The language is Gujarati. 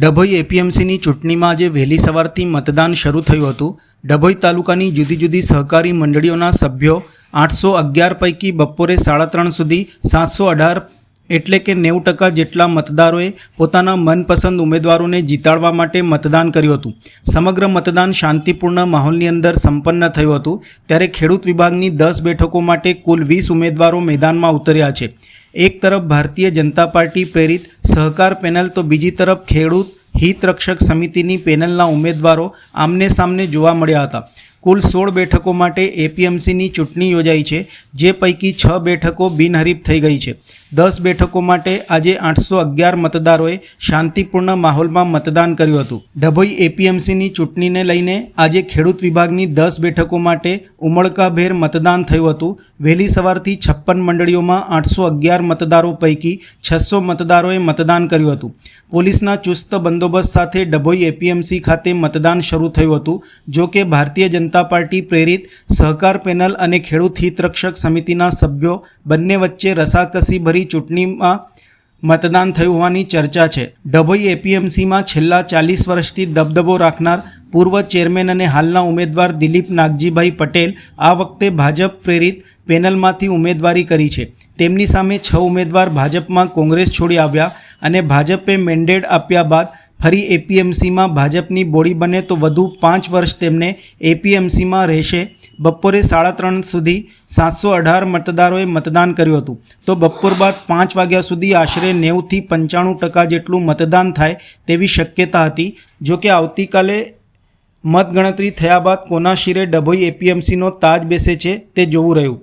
ડભોઈ એપીએમસીની ચૂંટણીમાં આજે વહેલી સવારથી મતદાન શરૂ થયું હતું. ડભોઈ તાલુકાની જુદી જુદી સહકારી મંડળીઓના સભ્યો આઠસો અગિયાર પૈકી બપોરે સાડા ત્રણ સુધી સાતસો અઢાર એટલે કે નેવું ટકા જેટલા મતદારોએ પોતાના મનપસંદ ઉમેદવારોને જીતાડવા માટે મતદાન કર્યું હતું. સમગ્ર મતદાન શાંતિપૂર્ણ માહોલની અંદર સંપન્ન થયું હતું. ત્યારે ખેડૂત વિભાગની દસ બેઠકો માટે કુલ વીસ ઉમેદવારો મેદાનમાં ઉતર્યા છે. એક તરફ ભારતીય જનતા પાર્ટી પ્રેરિત સહકાર પેનલ તો બીજી તરફ ખેડૂત હિતરક્ષક સમિતિની પેનલના ઉમેદવારો આમને સામને જોવા મળ્યા હતા. કુલ સોળ બેઠકો માટે એપીએમસીની ચૂંટણી યોજાઈ છે, જે પૈકી છ બેઠકો બિનહરીફ થઈ ગઈ છે. દસ બેઠકો માટે આજે આઠસો અગિયાર મતદારોએ શાંતિપૂર્ણ માહોલમાં મતદાન કર્યું હતું. ડભોઈ એપીએમસીની ચૂંટણીને લઈને આજે ખેડૂત વિભાગની દસ બેઠકો માટે ઉમળકાભેર મતદાન થયું હતું. વહેલી સવારથી છપ્પન મંડળીઓમાં આઠસો અગિયાર મતદારો પૈકી છસો મતદારોએ મતદાન કર્યું હતું. પોલીસના ચુસ્ત બંદોબસ્ત સાથે ડભોઈ એપીએમસી ખાતે મતદાન શરૂ થયું હતું. જો કે ભારતીય જનતા પાર્ટી પ્રેરિત સહકાર પેનલ અને ખેડૂત હિતરક્ષક સમિતિના સભ્યો બંને વચ્ચે રસાકસી ભરી ચૂંટણીમાં મતદાન થયું હોવાની ચર્ચા છે. ડભોઈ એપીએમસીમાં છેલ્લા ચાલીસ વર્ષથી દબદબો રાખનાર પૂર્વ ચેરમેન અને હાલના ઉમેદવાર દિલીપ નાગજીભાઈ પટેલ આ વખતે ભાજપ પ્રેરિત પેનલમાંથી ઉમેદવારી કરી છે. તેમની સામે છ ઉમેદવાર ભાજપમાં કોંગ્રેસ છોડી આવ્યા અને ભાજપે મેન્ડેટ આપ્યા બાદ ફરી એપીએમસીમાં ભાજપની બોડી બને તો વધુ પાંચ વર્ષ તેમને એપીએમસીમાં રહેશે. બપોરે સાડા ત્રણ સુધી સાતસો અઢાર મતદારોએ મતદાન કર્યું હતું. તો બપોર બાદ પાંચ વાગ્યા સુધી આશરે નેવુંથી પંચાણું ટકા જેટલું મતદાન થાય તેવી શક્યતા હતી. જો કે આવતીકાલે મતગણતરી થયા બાદ કોના શિરે ડભોઈ એપીએમસીનો તાજ બેસે છે તે જોવું રહ્યું.